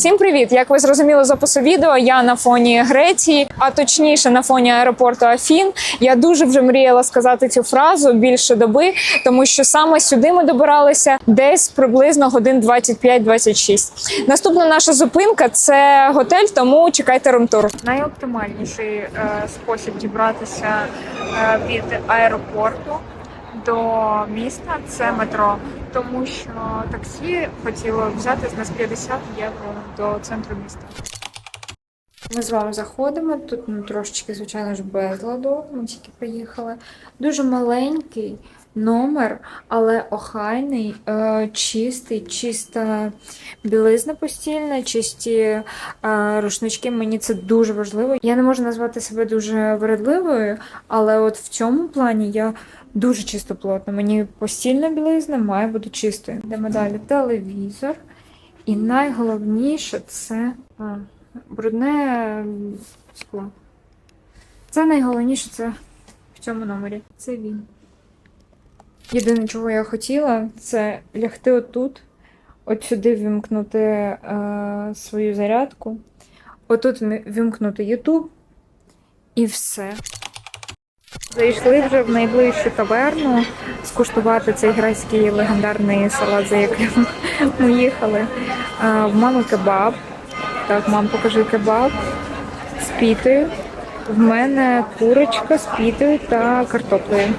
Всім привіт! Як ви зрозуміли з опису відео, я на фоні Греції, а точніше на фоні аеропорту Афін. Я дуже вже мріяла сказати цю фразу більше доби, тому що саме сюди ми добиралися десь приблизно годин 25-26. Наступна наша зупинка це готель, тому чекайте румтур. Найоптимальніший е, спосіб дібратися е, від аеропорту до міста це метро, тому що таксі хотіло взяти з нас 50 євро до центру міста. Ми з вами заходимо. Тут ну, трошечки, звичайно ж, безладу. Ми тільки приїхали. Дуже маленький номер, але охайний, е, чистий, чиста білизна постільна, чисті е, рушнички. Мені це дуже важливо. Я не можу назвати себе дуже вередливою, але от в цьому плані я дуже чистоплотна. Мені постільна білизна має бути чистою. Йдемо далі. Телевізор. І найголовніше це брудне скло. Це найголовніше це в цьому номері. Це він. Єдине, чого я хотіла, це лягти отут, от сюди вімкнути е, свою зарядку, отут вімкнути YouTube і все. Зайшли вже в найближчу таверну скуштувати цей грецький легендарний салат, за яким ми їхали. В мами кебаб. Так, мам, покажи кебаб з пітою. В мене курочка з пітою та картоплею.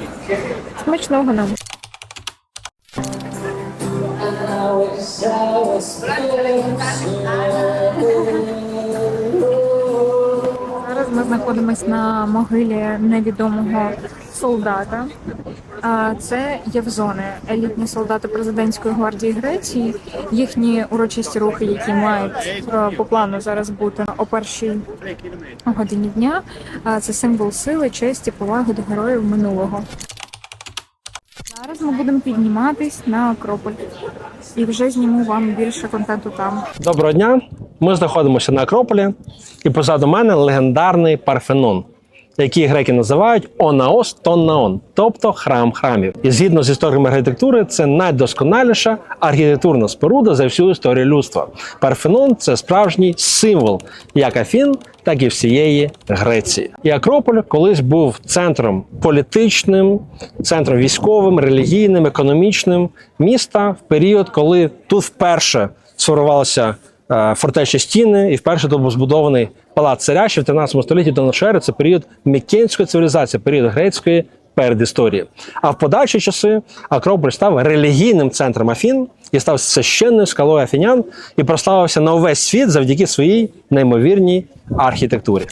Смачного нам. Зараз ми знаходимося на могилі невідомого солдата. Це Євзони, елітні солдати президентської гвардії Греції. Їхні урочисті рухи, які мають е, по плану зараз бути о першій годині дня. Це символ сили, честі, поваги до героїв минулого. Зараз ми будемо підніматись на Акрополь і вже зніму вам більше контенту там. Доброго дня. Ми знаходимося на Акрополі, і позаду мене легендарний Парфенон, який греки називають Онаос Тоннаон, тобто храм храмів. І згідно з історіями архітектури, це найдосконаліша архітектурна споруда за всю історію людства. Парфенон це справжній символ як Афін, так і всієї Греції. І Акрополь колись був центром політичним, центром військовим, релігійним, економічним міста в період, коли тут вперше сформувалися е, фортечі стіни, і вперше тут був збудований палац царя ще в 13 столітті до нашої ери. Це період мікенської цивілізації, період грецької передісторії. А в подальші часи Акрополь став релігійним центром Афін і став священною скалою афінян і прославився на увесь світ завдяки своїй неймовірній архітектурі.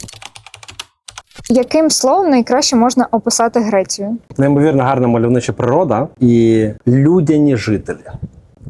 Яким словом найкраще можна описати Грецію? Неймовірно гарна мальовнича природа і людяні жителі.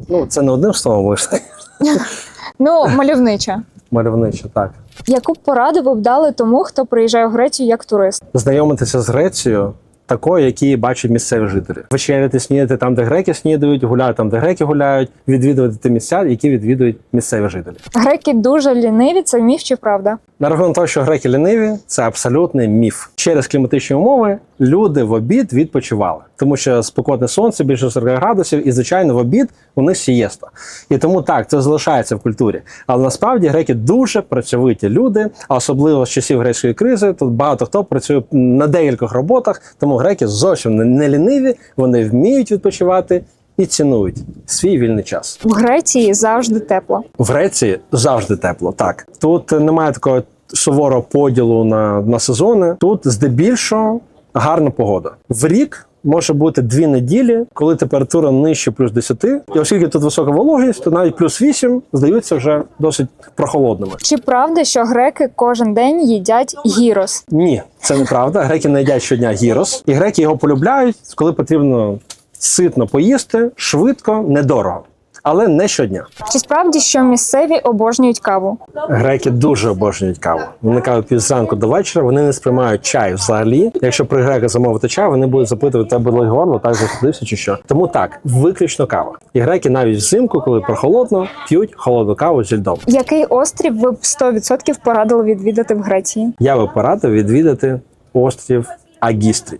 Ну, це не одним словом вийшло. Ну, мальовнича. Мальовнича, так. Яку б пораду ви б дали тому, хто приїжджає в Грецію як турист? знайомитися з Грецією. Такою, які бачать місцеві жителі, вечеряти, снідати там, де греки снідають, гуляти там, де греки гуляють, відвідувати ті місця, які відвідують місцеві жителі. Греки дуже ліниві, це міф чи правда? На рахунок того, що греки ліниві, це абсолютний міф. Через кліматичні умови люди в обід відпочивали, тому що спекотне сонце більше 40 градусів, і звичайно в обід у них сієста. І тому так це залишається в культурі. Але насправді греки дуже працьовиті люди, а особливо з часів грецької кризи. Тут багато хто працює на декількох роботах, тому греки зовсім не- ліниві, вони вміють відпочивати і цінують свій вільний час. В Греції завжди тепло. В Греції завжди тепло. Так тут немає такого суворого поділу на, на сезони. Тут здебільшого гарна погода. В рік може бути дві неділі, коли температура нижче плюс 10. І оскільки тут висока вологість, то навіть плюс 8 здаються вже досить прохолодними. Чи правда, що греки кожен день їдять гірос? Ні, це неправда. Греки не їдять щодня гірос, і греки його полюбляють, коли потрібно ситно поїсти, швидко, недорого. Але не щодня. Чи справді, що місцеві обожнюють каву? Греки дуже обожнюють каву. Вони каву п'ють зранку до вечора. Вони не сприймають чай взагалі. Якщо при грека замовити чай, вони будуть запитувати тебе болить горло, так заходився чи що. Тому так, виключно кава. І греки навіть взимку, коли прохолодно, п'ють холодну каву зі льдом. Який острів ви б 100% порадили відвідати в Греції? Я би порадив відвідати острів Агістрі.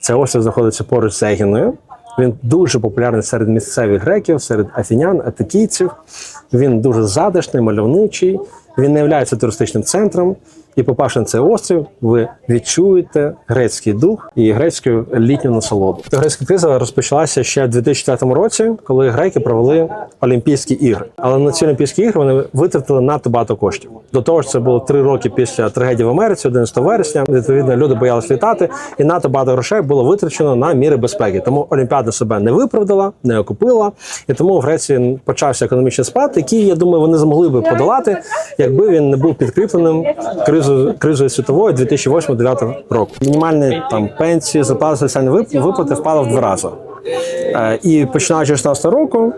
Це острів знаходиться поруч з Егіною. Він дуже популярний серед місцевих греків, серед афінян, атикійців. Він дуже затишний, мальовничий. Він не є туристичним центром. І, попавши на цей острів, ви відчуєте грецький дух і грецьку літню насолоду. Грецька криза розпочалася ще в 2004 році, коли греки провели Олімпійські ігри. Але на ці Олімпійські ігри вони витратили надто багато коштів. До того ж, це було три роки після трагедії в Америці, 11 вересня. Відповідно, люди боялись літати, і надто багато грошей було витрачено на міри безпеки. Тому Олімпіада себе не виправдала, не окупила, і тому в Греції почався економічний спад, який я думаю, вони змогли би подолати, якби він не був підкріпленим кризою кризою світової 2008-2009 року. Мінімальні там пенсії, запаси соціальні вип- виплати впали в два рази. Е, І починаючи з 16 року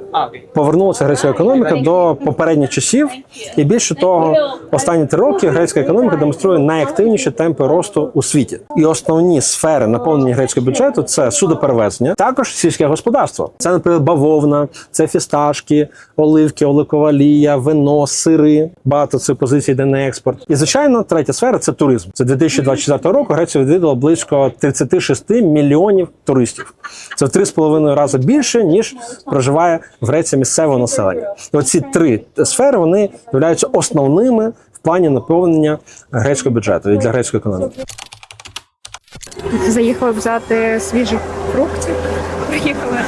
повернулася грецька економіка до попередніх часів, і більше того, останні три роки грецька економіка демонструє найактивніші темпи росту у світі. І основні сфери наповнення грецького бюджету це судоперевезення, також сільське господарство. Це, наприклад, бавовна, це фісташки, оливки, оливкова олія, вино, сири. Багато цих позицій йде на експорт. І звичайно, третя сфера це туризм. Це 2024 року Грецію відвідало близько 36 мільйонів туристів. Це в 3,5 рази більше ніж проживає в Греції місцевого населення. І оці три сфери вони являються основними в плані наповнення грецького бюджету і для грецької економіки. Заїхали взяти свіжих фруктів. Приїхали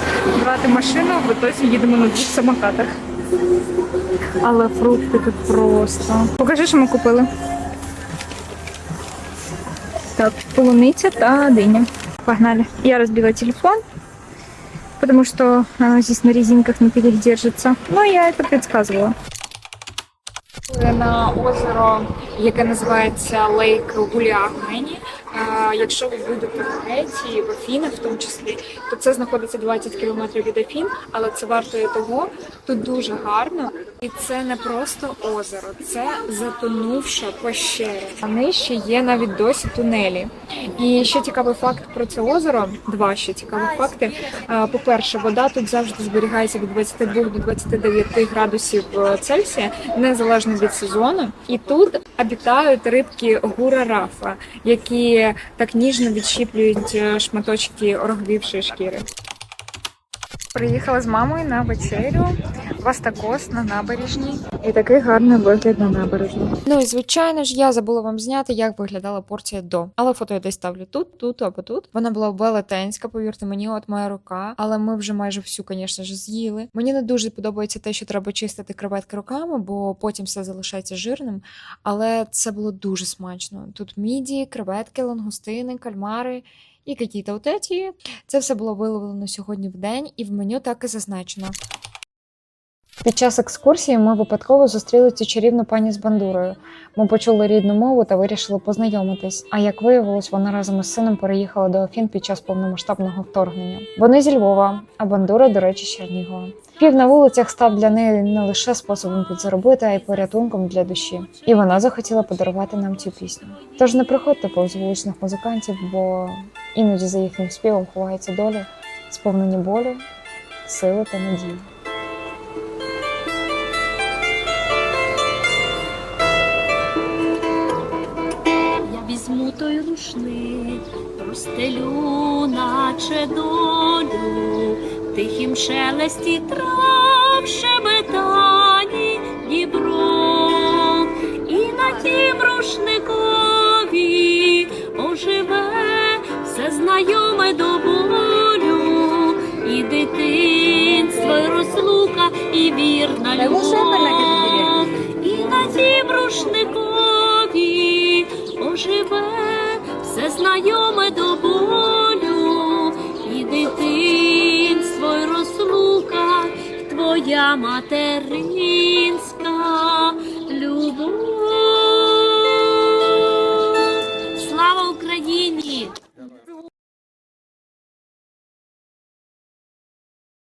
брати машину, в ітоці їдемо на двох самокатах. Але фрукти тут просто. Покажи, що ми купили. Так, полуниця та диня. Погнали. Я разбила телефон, потому что она здесь на резинках на передержится. Но я это предсказывала. На озеро, яке називається Лейк Гуліагмені. Е, Якщо ви будете в Греції, в Афінах в тому числі, то це знаходиться 20 кілометрів від Афін, але це вартує того. Тут дуже гарно, і це не просто озеро, це затонувша пещера. А нижче є навіть досі тунелі. І ще цікавий факт про це озеро. Два ще цікаві факти. Е, По-перше, вода тут завжди зберігається від 22 до 29 градусів е, Цельсія, незалежно від сезону. І тут обітають рибки гура рафа, які так ніжно відщіплюють е, шматочки оргвівшої шкіри. Приїхала з мамою на вечерю в Астакос на набережній. І такий гарний вигляд на набережній. Ну і звичайно ж, я забула вам зняти, як виглядала порція до. Але фото я десь ставлю тут, тут або тут. Вона була велетенська, повірте мені, от моя рука. Але ми вже майже всю, звісно ж, з'їли. Мені не дуже подобається те, що треба чистити креветки руками, бо потім все залишається жирним. Але це було дуже смачно. Тут міді, креветки, лангустини, кальмари. І вот эти. Це все було виловлено сьогодні в день, і в меню так і зазначено. Під час екскурсії ми випадково зустріли цю чарівну пані з бандурою. Ми почули рідну мову та вирішили познайомитись. А як виявилось, вона разом із сином переїхала до Афін під час повномасштабного вторгнення. Вони зі Львова, а бандура, до речі, з Чернігова. Спів на вулицях став для неї не лише способом підзаробити, а й порятунком для душі. І вона захотіла подарувати нам цю пісню. Тож не приходьте повз вуличних музикантів, бо іноді за їхнім співом ховається доля, сповнені болю, сили та надії. Я візьму той рушник, розстелю, наче долю, тихім шелесті трав шебетані знайоме до болю, і дитинство, і розлука, і вірна любов, і на рушникові оживе все знайоме до болю, і дитинство, і розлука, твоя материнська